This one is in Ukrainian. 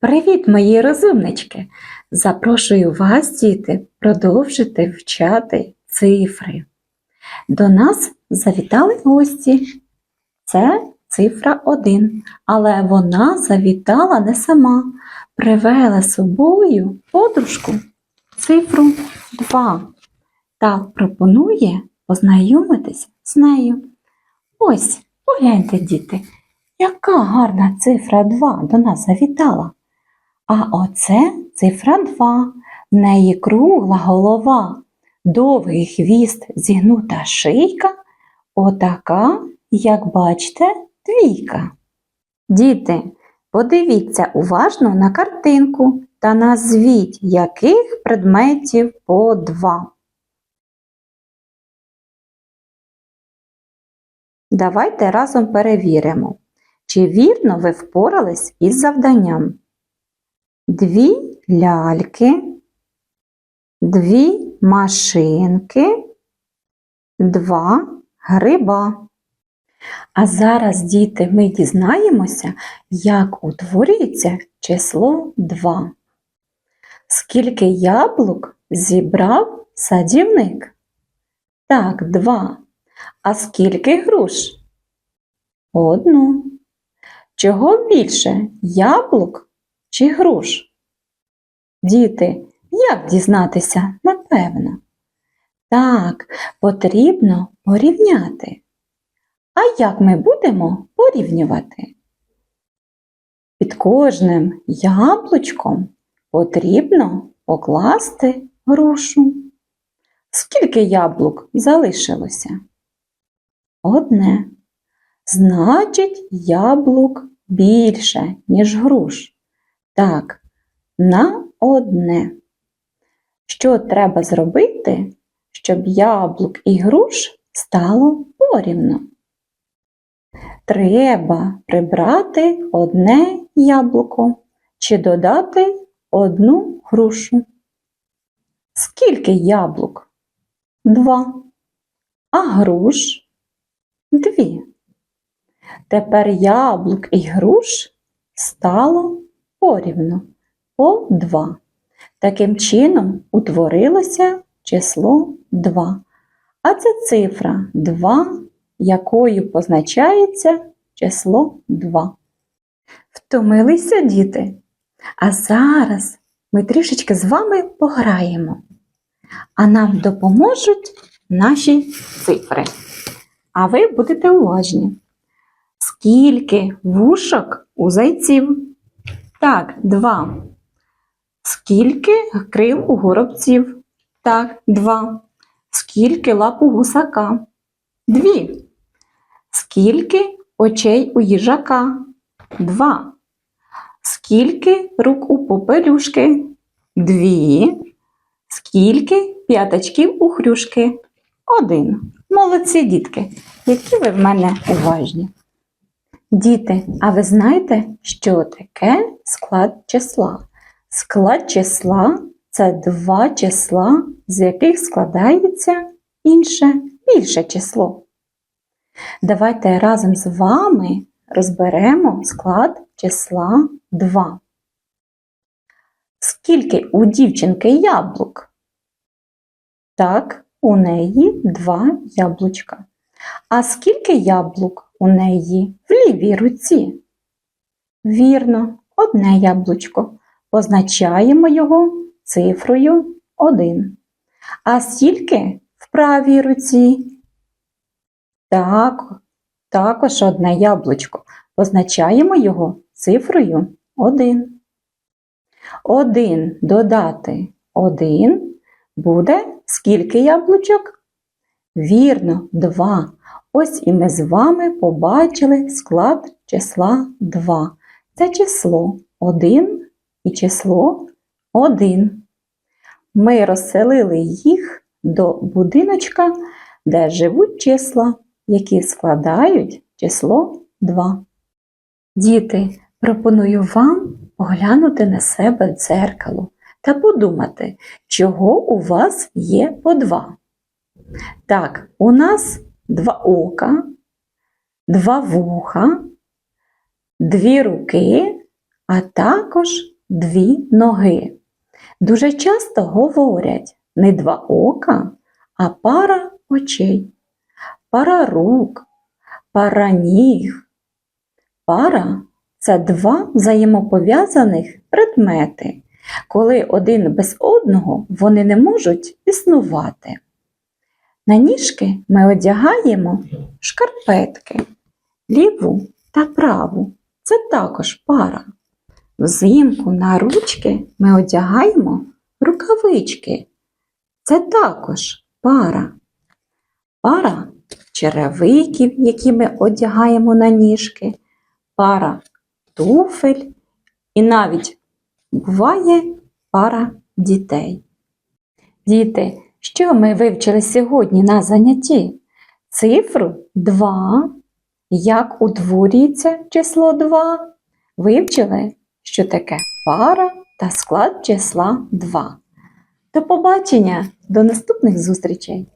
Привіт, мої розумнички! Запрошую вас, діти, продовжити вчати цифри. До нас завітали гості. Це цифра 1, але вона завітала не сама, привела собою подружку цифру 2 та пропонує познайомитись з нею. Ось, погляньте, діти, яка гарна цифра 2 до нас завітала. А оце цифра 2. В неї кругла голова, довгий хвіст, зігнута шийка, отака, як бачите, двійка. Діти, подивіться уважно на картинку та назвіть, яких предметів по два. Давайте разом перевіримо, чи вірно ви впорались із завданням. Дві ляльки, дві машинки, два гриба. А зараз, діти, ми дізнаємося, як утворюється число 2. Скільки яблук зібрав садівник? Так, 2. А скільки груш? Одну. Чого більше яблук чи груш? Діти, як дізнатися, напевно? Так, потрібно порівняти. А як ми будемо порівнювати? Під кожним яблучком потрібно покласти грушу. Скільки яблук залишилося? Одне. Значить, яблук більше, ніж груш. Так, на одне. Що треба зробити, щоб яблук і груш стало порівно? Треба прибрати одне яблуко чи додати одну грушу. Скільки яблук? Два. А груш? Дві. Тепер яблук і груш стало порівну по 2. Таким чином утворилося число 2. А це цифра 2, якою позначається число 2. Втомилися діти? А зараз ми трішечки з вами пограємо, а нам допоможуть наші цифри. А ви будете уважні. Скільки вушок у зайців? Так, два. Скільки крил у горобців? Так, два. Скільки лап у гусака? Дві. Скільки очей у їжака? Два. Скільки рук у попелюшки? Дві. Скільки п'ятачків у хрюшки? Один. Молодці, дітки, які ви в мене уважні. Діти, а ви знаєте, що таке склад числа? Склад числа це два числа, з яких складається інше більше число. Давайте разом з вами розберемо склад числа 2. Скільки у дівчинки яблук? Так, у неї два яблучка. А скільки яблук у неї в лівій руці? Вірно, одне яблучко. Позначаємо його цифрою 1. А скільки в правій руці? Так, також одне яблучко. Позначаємо його цифрою 1. 1 додати 1 буде скільки яблучок? Вірно, 2. Ось і ми з вами побачили склад числа 2. Це число 1 і число 1. Ми розселили їх до будиночка, де живуть числа, які складають число 2. Діти, пропоную вам поглянути на себе в дзеркало та подумати, чого у вас є по 2. Так, у нас два ока, два вуха, дві руки, а також дві ноги. Дуже часто говорять не два ока, а пара очей, пара рук, пара ніг. Пара це два взаємопов'язаних предмети. Коли один без одного вони не можуть існувати. На ніжки ми одягаємо шкарпетки, ліву та праву. Це також пара. Взимку на ручки ми одягаємо рукавички. Це також пара. Пара черевиків, які ми одягаємо на ніжки, пара туфель і навіть буває пара дітей. Діти, що ми вивчили сьогодні на занятті? Цифру 2. Як утворюється число 2? Вивчили, що таке пара та склад числа 2. До побачення, до наступних зустрічей!